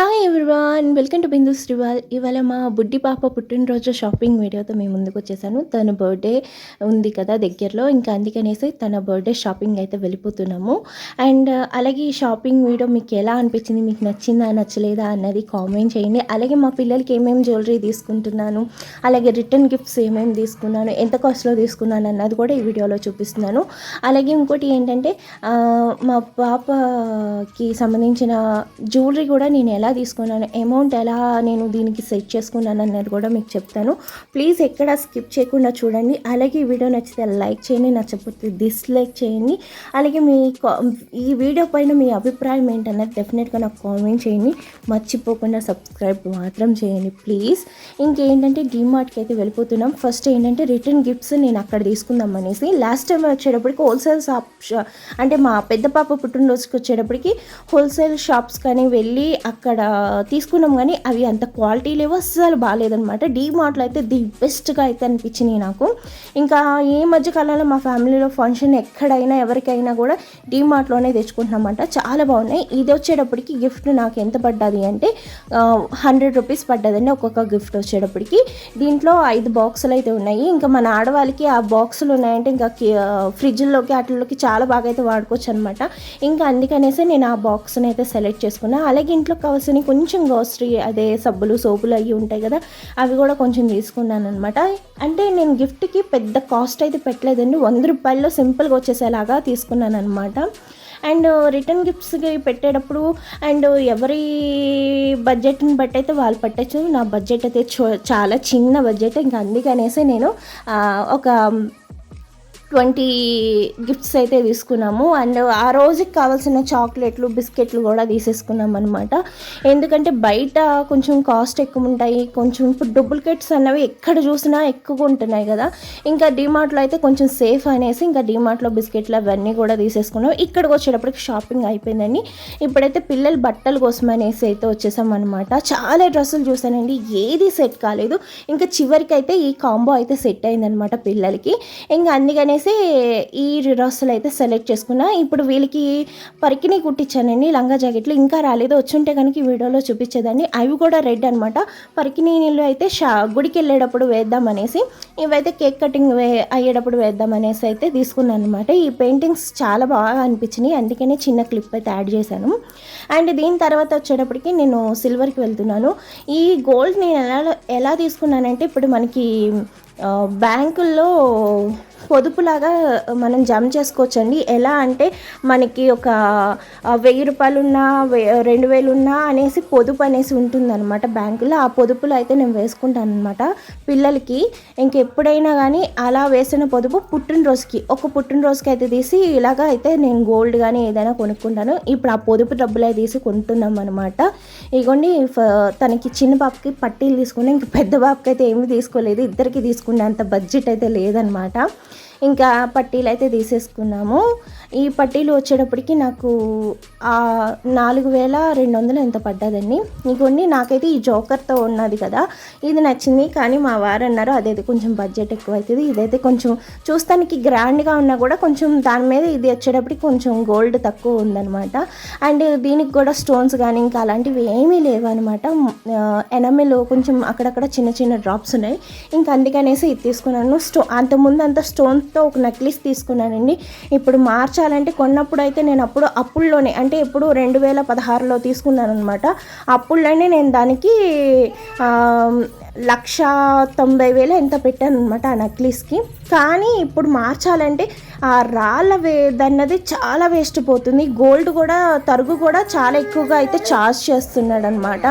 Hi everyone welcome to Bindu Srival ఇవాళ మా బుడ్డి పాప పుట్టినరోజు షాపింగ్ వీడియోతో మేము ముందుకు వచ్చేసాను. తన బర్త్డే ఉంది కదా దగ్గరలో ఇంకా అందుకనేసి తన బర్త్డే షాపింగ్ అయితే వెళ్ళిపోతున్నాము. అండ్ uh, అలాగే ఈ షాపింగ్ వీడియో మీకు ఎలా అనిపించింది మీకు నచ్చిందా నచ్చలేదా అన్నది కామెంట్ చేయండి. అలాగే మా పిల్లలకి ఏమేమి జ్యువెలరీ తీసుకుంటున్నాను అలాగే రిటర్న్ గిఫ్ట్స్ ఏమేమి తీసుకున్నాను ఎంత కాస్ట్లో తీసుకున్నాను అన్నది కూడా ఈ వీడియోలో చూపిస్తున్నాను. అలాగే ఇంకోటి ఏంటంటే uh, మా పాపకి సంబంధించిన జ్యువెలరీ కూడా నేను ఎలా తీసుకున్నాను. అమౌంట్ ఎలా నేను దీనికి సెట్ చేసుకున్నాను అన్నది కూడా మీకు చెప్తాను. ప్లీజ్ ఎక్కడ స్కిప్ చేయకుండా చూడండి. అలాగే ఈ వీడియో నచ్చితే లైక్ చేయండి. నచ్చకపోతే డిస్లైక్ చేయండి. అలాగే మీ ఈ వీడియో పైన మీ అభిప్రాయం ఏంటన్నది డెఫినెట్గా నాకు కామెంట్ చేయండి. మర్చిపోకుండా సబ్స్క్రైబ్ మాత్రం చేయండి ప్లీజ్ ఇంకేంటంటే డీమార్ట్కి అయితే వెళ్ళిపోతున్నాం. ఫస్ట్ ఏంటంటే రిటర్న్ గిఫ్ట్స్ నేను అక్కడ తీసుకుందాం అనేసి. లాస్ట్ టైం వచ్చేటప్పటికి హోల్సేల్ షాప్ అంటే మా పెద్ద పాప పుట్టినరోజుకి వచ్చేటప్పటికి హోల్సేల్ షాప్స్ కానీ వెళ్ళి అక్కడ తీసుకున్నాం కానీ అవి అంత క్వాలిటీ లేవు అస్సలు బాగాలేదనమాట డీమార్ట్లో అయితే ది బెస్ట్గా అయితే అనిపించినాయి నాకు. ఇంకా ఈ మధ్య కాలంలో మా ఫ్యామిలీలో ఫంక్షన్ ఎక్కడైనా ఎవరికైనా కూడా డీమార్ట్లోనే తెచ్చుకుంటున్నామంట. చాలా బాగున్నాయి. ఇది వచ్చేటప్పటికి గిఫ్ట్ నాకు ఎంత పడ్డది అంటే హండ్రెడ్ రూపీస్ పడ్డదండి ఒక్కొక్క గిఫ్ట్ వచ్చేటప్పటికి. దీంట్లో ఐదు బాక్సులు అయితే ఉన్నాయి. ఇంకా మన ఆడవాళ్ళకి ఆ బాక్సులు ఉన్నాయంటే ఇంకా ఫ్రిడ్జ్లోకి వాటిల్లోకి చాలా బాగా అయితే వాడుకోవచ్చు అనమాట ఇంకా అందుకనేసి నేను ఆ బాక్స్ని అయితే సెలెక్ట్ చేసుకున్నాను అలాగే ఇంట్లో కావాల్సిన కొంచెం గ్రోసరీ అదే సబ్బులు సోపులు అవి ఉంటాయి కదా అవి కూడా కొంచెం తీసుకున్నాను అనమాట అంటే నేను గిఫ్ట్కి పెద్ద కాస్ట్ అయితే పెట్టలేదండి వంద రూపాయల్లో సింపుల్గా వచ్చేసేలాగా తీసుకున్నాను అనమాట అండ్ రిటర్న్ గిఫ్ట్స్కి పెట్టేటప్పుడు అండ్ ఎవరి బడ్జెట్ని బట్టి అయితే వాళ్ళు పెట్టచ్చు. నా బడ్జెట్ అయితే చో- చాలా చిన్న బడ్జెట్ ఇంకా అందుకనేసి నేను ఒక ట్వంటీ గిఫ్ట్స్ అయితే తీసుకున్నాము. అండ్ ఆ రోజుకి కావాల్సిన చాక్లెట్లు బిస్కెట్లు కూడా తీసేసుకున్నాం అనమాట ఎందుకంటే బయట కొంచెం కాస్ట్ ఎక్కువ ఉంటాయి. కొంచెం ఇప్పుడు డూప్లికేట్స్ అన్నవి ఎక్కడ చూసినా ఎక్కువ ఉంటున్నాయి కదా. ఇంకా డిమార్ట్లో అయితే కొంచెం సేఫ్ అనేసి ఇంకా డిమార్ట్లో బిస్కెట్లు అవన్నీ కూడా తీసేసుకున్నాం. ఇక్కడికి వచ్చేటప్పటికి షాపింగ్ అయిపోయిందండి. ఇప్పుడైతే పిల్లల బట్టల కోసం అనేసి అయితే వచ్చేసాం అనమాట చాలా డ్రెస్సులు చూసానండి ఏది సెట్ కాలేదు. ఇంకా చివరికి అయితే ఈ కాంబో అయితే సెట్ అయిందనమాట పిల్లలకి. ఇంకా అందుకనే అందుకనేసి ఈ డ్రెస్సులు అయితే సెలెక్ట్ చేసుకున్నా. ఇప్పుడు వీళ్ళకి పరికిని కుట్టించానండి లంగా జాకెట్లు. ఇంకా రాలేదు. వచ్చుంటే కనుక ఈ వీడియోలో చూపించేదాన్ని. అవి కూడా రెడ్ అనమాట పరికిని అయితే షా గుడికి వెళ్ళేటప్పుడు వేద్దామనేసి ఇవైతే కేక్ కటింగ్ వే అయ్యేటప్పుడు వేద్దామనేసి అయితే తీసుకున్నాను అనమాట ఈ పెయింటింగ్స్ చాలా బాగా అనిపించినాయి. అందుకనే చిన్న క్లిప్ అయితే యాడ్ చేశాను. అండ్ దీని తర్వాత వచ్చేటప్పటికి నేను సిల్వర్కి వెళ్తున్నాను. ఈ గోల్డ్ నేను ఎలా ఎలా తీసుకున్నానంటే ఇప్పుడు మనకి బ్యాంకుల్లో పొదుపులాగా మనం జమ చేసుకోవచ్చండి. ఎలా అంటే మనకి ఒక వెయ్యి రూపాయలు ఉన్నా రెండు వేలు ఉన్నా అనేసి పొదుపు అనేసి ఉంటుందన్నమాట బ్యాంకులో. ఆ పొదుపులో అయితే నేను వేసుకుంటాను అనమాట పిల్లలకి. ఇంకెప్పుడైనా కానీ అలా వేసిన పొదుపు పుట్టినరోజుకి ఒక పుట్టినరోజుకి అయితే తీసి ఇలాగా అయితే నేను గోల్డ్ కానీ ఏదైనా కొనుక్కుంటాను. ఇప్పుడు ఆ పొదుపు డబ్బులు అయితే తీసి కొంటున్నాం అనమాట ఇగోండి ఫ- తనకి చిన్న బాబుకి పట్టీలు తీసుకుని ఇంక పెద్ద బాబుకి అయితే ఏమీ తీసుకోలేదు. ఇద్దరికి తీసుకునే అంత బడ్జెట్ అయితే లేదనమాట ఇంకా పట్టీలు అయితే తీసేసుకున్నాము. ఈ పట్టీలు వచ్చేటప్పటికి నాకు ఆ నాలుగు వేల రెండు వందలు ఎంత పడ్డదండి. ఇంకొన్ని నాకైతే ఈ జోకర్తో ఉన్నది కదా. ఇది నచ్చింది కానీ మా వారు అన్నారు అదైతే కొంచెం బడ్జెట్ ఎక్కువ అవుతుంది ఇదైతే కొంచెం చూస్తానికి గ్రాండ్గా ఉన్నా కూడా కొంచెం దాని మీద ఇది వచ్చేటప్పటికి కొంచెం గోల్డ్ తక్కువ ఉందన్నమాట. అండ్ దీనికి కూడా స్టోన్స్ కానీ ఇంకా అలాంటివి ఏమీ లేవు అనమాట కొంచెం అక్కడక్కడ చిన్న చిన్న డ్రాప్స్ ఉన్నాయి. ఇంకా అందుకనేసి ఇది తీసుకున్నాను. స్టో అంతకుముందు అంత స్టోన్తో ఒక నెక్లెస్ తీసుకున్నానండి. ఇప్పుడు మార్చ్ మార్చాలంటే కొన్నప్పుడు అయితే నేను అప్పుడు అప్పుల్లోనే అంటే ఎప్పుడు రెండు వేల పదహారులో తీసుకున్నాను అనమాట అప్పుల్లోనే నేను దానికి లక్ష తొంభై వేలు ఎంత పెట్టాను అనమాట ఆ నెక్లెస్కి. కానీ ఇప్పుడు మార్చాలంటే ఆ రాళ్ళ వేదన్నది చాలా వేస్ట్ పోతుంది. గోల్డ్ కూడా తరుగు కూడా చాలా ఎక్కువగా అయితే చార్జ్ చేస్తున్నాడు అనమాట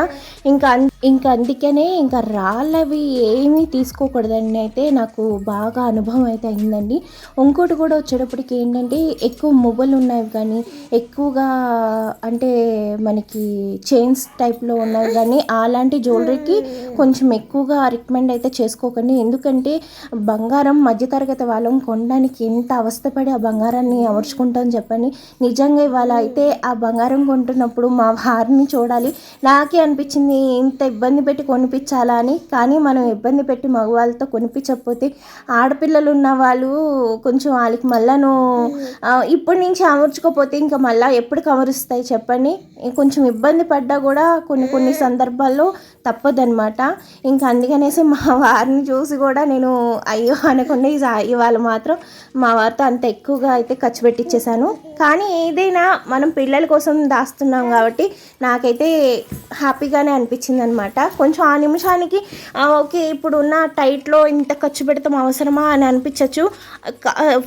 ఇంకా ఇంకా అందుకనే ఇంకా రాళ్ళవి ఏమీ తీసుకోకూడదని అయితే నాకు బాగా అనుభవం అయితే అయిందండి. ఇంకోటి కూడా వచ్చేటప్పటికి ఏంటంటే ఎక్కువ మొబైల్ ఉన్నాయి కానీ ఎక్కువగా అంటే మనకి చైన్స్ టైప్లో ఉన్నవి కానీ అలాంటి జ్యువెలరీకి కొంచెం ఎక్కువ ఎక్కువగా రికమెండ్ అయితే చేసుకోకండి. ఎందుకంటే బంగారం మధ్యతరగతి వాళ్ళం కొనడానికి ఎంత అవస్థపడి ఆ బంగారాన్ని అమర్చుకుంటాం చెప్పండి నిజంగా ఇవాళ అయితే ఆ బంగారం కొంటున్నప్పుడు మా వారిని చూడాలి. నాకే అనిపించింది ఇంత ఇబ్బంది పెట్టి కొనిపించాలా అని. కానీ మనం ఇబ్బంది పెట్టి మగవాళ్ళతో కొనిపించకపోతే ఆడపిల్లలు ఉన్న వాళ్ళు కొంచెం వాళ్ళకి మళ్ళాను ఇప్పటి నుంచి అమర్చుకోపోతే ఇంకా మళ్ళీ ఎప్పుడు కమరుస్తాయి చెప్పండి కొంచెం ఇబ్బంది పడ్డా కూడా కొన్ని కొన్ని సందర్భాల్లో తప్పదనమాట ఇంకా అందుకనేసి మా వారిని చూసి కూడా నేను అయ్యో అనకుండా ఇసా- ఇవాళ మాత్రం మా వారితో అంత ఎక్కువగా అయితే ఖర్చు పెట్టించేశాను కానీ ఏదైనా మనం పిల్లల కోసం దాస్తున్నాం కాబట్టి నాకైతే హ్యాపీగానే అనిపించింది అనమాట కొంచెం ఆ నిమిషానికి ఓకే ఇప్పుడు ఉన్న టైట్లో ఇంత ఖర్చు పెడతాం అవసరమా? అని అనిపించవచ్చు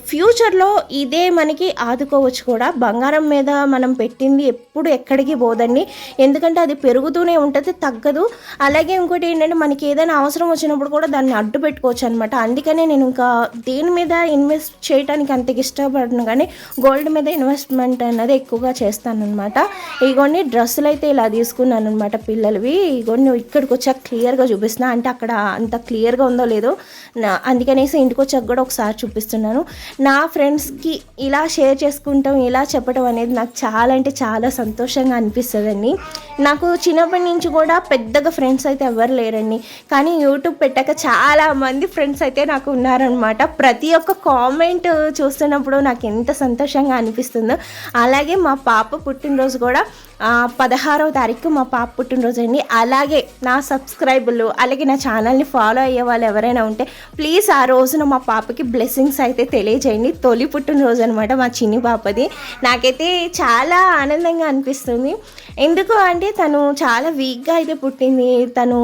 ఫ్యూచర్లో ఇదే మనకి ఆదుకోవచ్చు కూడా. బంగారం మీద మనం పెట్టింది ఎప్పుడు ఎక్కడికి పోదండి. ఎందుకంటే అది పెరుగుతూనే ఉంటుంది తగ్గదు. అలాగే ఇంకోటి ఏంటంటే మనకి ఏదైనా అవసరం వచ్చినప్పుడు కూడా దాన్ని అడ్డు పెట్టుకోవచ్చు అనమాట అందుకనే నేను ఇంకా దేని మీద ఇన్వెస్ట్ చేయడానికి అంత ఇష్టపడను కానీ గోల్డ్ మీద ఇన్వెస్ట్మెంట్ అన్నది ఎక్కువగా చేస్తాను అనమాట డ్రెస్సులు అయితే ఇలా తీసుకున్నాను అనమాట పిల్లలవి ఇగోని ఇక్కడికి వచ్చాక క్లియర్గా చూపిస్తున్నా. అంటే అక్కడ అంత క్లియర్గా ఉందో లేదో నా అందుకనేసి ఇంటికి వచ్చాక కూడా ఒకసారి చూపిస్తున్నాను. నా ఫ్రెండ్స్కి ఇలా షేర్ చేసుకుంటాం ఇలా చెప్పడం అనేది నాకు చాలా అంటే చాలా సంతోషంగా అనిపిస్తుందండి. నాకు చిన్నప్పటి నుంచి కూడా పెద్దగా ఫ్రెండ్స్ అయితే ఎవరు లేరండి. కానీ యూట్యూబ్ పెట్టాక చాలా మంది ఫ్రెండ్స్ అయితే నాకు ఉన్నారనమాట ప్రతి ఒక్క కామెంట్ చూస్తున్నప్పుడు నాకు ఎంత సంతోషంగా అనిపిస్తుందో. అలాగే మా పాప పుట్టినరోజు కూడా పదహారవ తారీఖు మా పాప పుట్టినరోజు అండి. అలాగే నా సబ్స్క్రైబర్లు అలాగే నా ఛానల్ని ఫాలో అయ్యే వాళ్ళు ఎవరైనా ఉంటే ప్లీజ్ ఆ రోజున మా పాపకి బ్లెస్సింగ్స్ అయితే తెలియజేయండి. తొలి పుట్టినరోజు అనమాట మా చిన్ని పాపది. నాకైతే చాలా ఆనందంగా అనిపిస్తుంది. ఎందుకు అంటే తను చాలా వీక్గా అయితే పుట్టింది. తను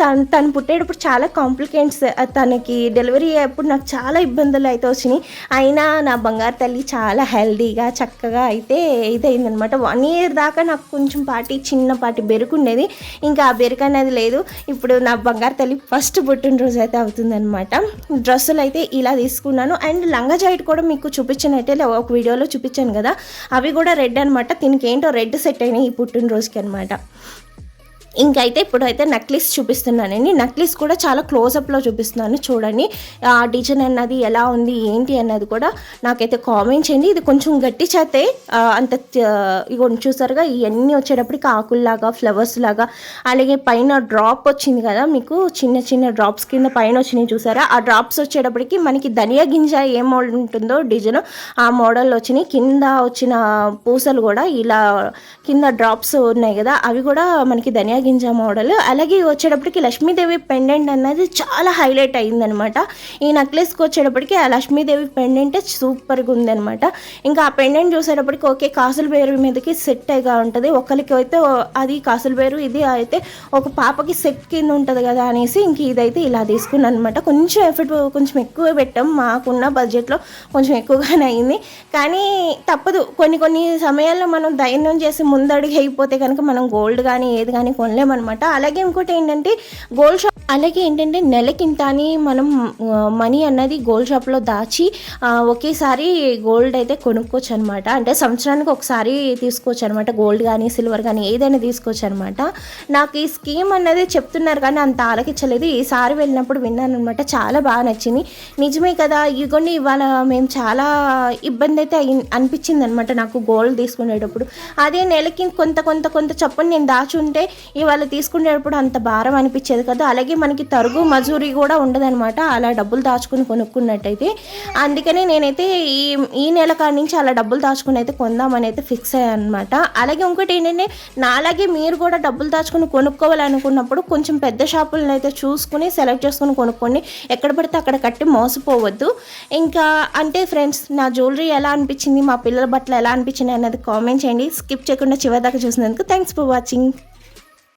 చాలా తను పుట్టేటప్పుడు చాలా కాంప్లికేట్స్ తనకి డెలివరీ అయ్యేప్పుడు నాకు చాలా ఇబ్బందులు అయితే వచ్చినాయి. అయినా నా బంగారు తల్లి చాలా హెల్దీగా చక్కగా అయితే ఇదైందనమాట వన్ ఇయర్ దాకా నాకు కొంచెం పాటి చిన్నపాటి బెరుకుండేది ఇంకా ఆ బెరుకు అనేది లేదు. ఇప్పుడు నా బంగారు తల్లి ఫస్ట్ పుట్టినరోజు అయితే అవుతుందనమాట డ్రెస్సులు అయితే ఇలా తీసుకున్నాను. అండ్ లంగా జాకెట్ కూడా మీకు చూపించినట్టే ఒక వీడియోలో చూపించాను కదా. అవి కూడా రెడ్ అనమాట దీనికి ఏంటో రెడ్ సెట్ అయినాయి ఈ పుట్టినరోజుకి అనమాట ఇంకైతే ఇప్పుడైతే నెక్లెస్ నక్లీస్ చూపిస్తున్నానండి నెక్లెస్ కూడా చాలా క్లోజప్లో చూపిస్తున్నాను చూడండి. ఆ డిజైన్ అన్నది ఎలా ఉంది ఏంటి అన్నది కూడా నాకైతే కామెంట్ చేయండి. ఇది కొంచెం గట్టి చేతే అంత ఇగో చూసారుగా ఇవన్నీ వచ్చేటప్పటికి ఆకుల్లాగా ఫ్లవర్స్ లాగా అలాగే పైన డ్రాప్ వచ్చింది కదా మీకు చిన్న చిన్న డ్రాప్స్ కింద పైన వచ్చినాయి చూసారా? ఆ డ్రాప్స్ వచ్చేటప్పటికి మనకి ధనియా గింజ ఏ మోడల్ ఉంటుందో డిజైన్ ఆ మోడల్ వచ్చినాయి. కింద వచ్చిన పూసలు కూడా ఇలా కింద డ్రాప్స్ ఉన్నాయి కదా అవి కూడా మనకి ధనియా గింజ మోడల్ అలాగే వచ్చేటప్పటికి లక్ష్మీదేవి పెండెంట్ అన్నది చాలా హైలైట్ అయిందనమాట. ఈ నెక్లెస్కి వచ్చేటప్పటికి ఆ లక్ష్మీదేవి పెండెంట్ సూపర్గా ఉందనమాట. ఇంకా ఆ పెండెంట్ చూసేటప్పటికి ఓకే కాసుల పేరు మీదకి సెట్ అయ్యగా ఉంటుంది. ఒకరికి అయితే అది కాసుల పేరు ఇది అయితే ఒక పాపకి సెట్ కింద ఉంటుంది కదా అనేసి ఇంక ఇదైతే ఇలా తీసుకున్నాను అనమాట కొంచెం ఎఫర్ట్ కొంచెం ఎక్కువ పెట్టాం. మాకున్న బడ్జెట్లో కొంచెం ఎక్కువగానే అయింది. కానీ తప్పదు. కొన్ని కొన్ని సమయాల్లో మనం ధైర్యం చేసి ముందడుగు అయిపోతే కనుక మనం గోల్డ్ కానీ ఏది కానీ అనలేమనమాట అలాగే ఇంకోటి ఏంటంటే గోల్డ్ షాప్ అలాగే ఏంటంటే నెలకింత అని మనం మనీ అన్నది గోల్డ్ షాప్లో దాచి ఒకేసారి గోల్డ్ అయితే కొనుక్కోవచ్చు అనమాట అంటే సంవత్సరానికి ఒకసారి తీసుకోవచ్చు అనమాట గోల్డ్ కానీ సిల్వర్ కానీ ఏదైనా తీసుకోవచ్చు అనమాట నాకు ఈ స్కీమ్ అన్నది చెప్తున్నారు కానీ అంత ఆలకించలేదు. ఈసారి వెళ్ళినప్పుడు విన్నాను అనమాట చాలా బాగా నచ్చింది. నిజమే కదా ఇగోండి ఇవాళ మేము చాలా ఇబ్బంది అయితే అయి- అనిపించింది అనమాట నాకు గోల్డ్ తీసుకునేటప్పుడు. అదే నెలకి కొంత కొంత కొంత చొప్పున నేను దాచుంటే ఇవాళ తీసుకునేటప్పుడు అంత భారం అనిపించేది కదా. అలాగే మనకి తరుగు మజూరీ కూడా ఉండదనమాట అలా డబ్బులు దాచుకుని కొనుక్కున్నట్టయితే. అందుకనే నేనైతే ఈ ఈ నెల కాడి నుంచి అలా డబ్బులు దాచుకుని అయితే కొందామని అయితే ఫిక్స్ అయ్యాను అనమాట అలాగే ఇంకోటి ఏంటంటే నాలాగే మీరు కూడా డబ్బులు దాచుకుని కొనుక్కోవాలనుకున్నప్పుడు కొంచెం పెద్ద షాపులను అయితే చూసుకుని సెలెక్ట్ చేసుకుని కొనుక్కోండి. ఎక్కడ పడితే అక్కడ కట్టి మోసపోవద్దు. ఇంకా అంటే ఫ్రెండ్స్ నా జ్యువెలరీ ఎలా అనిపించింది? మా పిల్లల బట్టలు ఎలా అనిపించింది అన్నది కామెంట్ చేయండి. స్కిప్ చేయకుండా చివరి దాకా చూసినందుకు థ్యాంక్స్ ఫర్ వాచింగ్.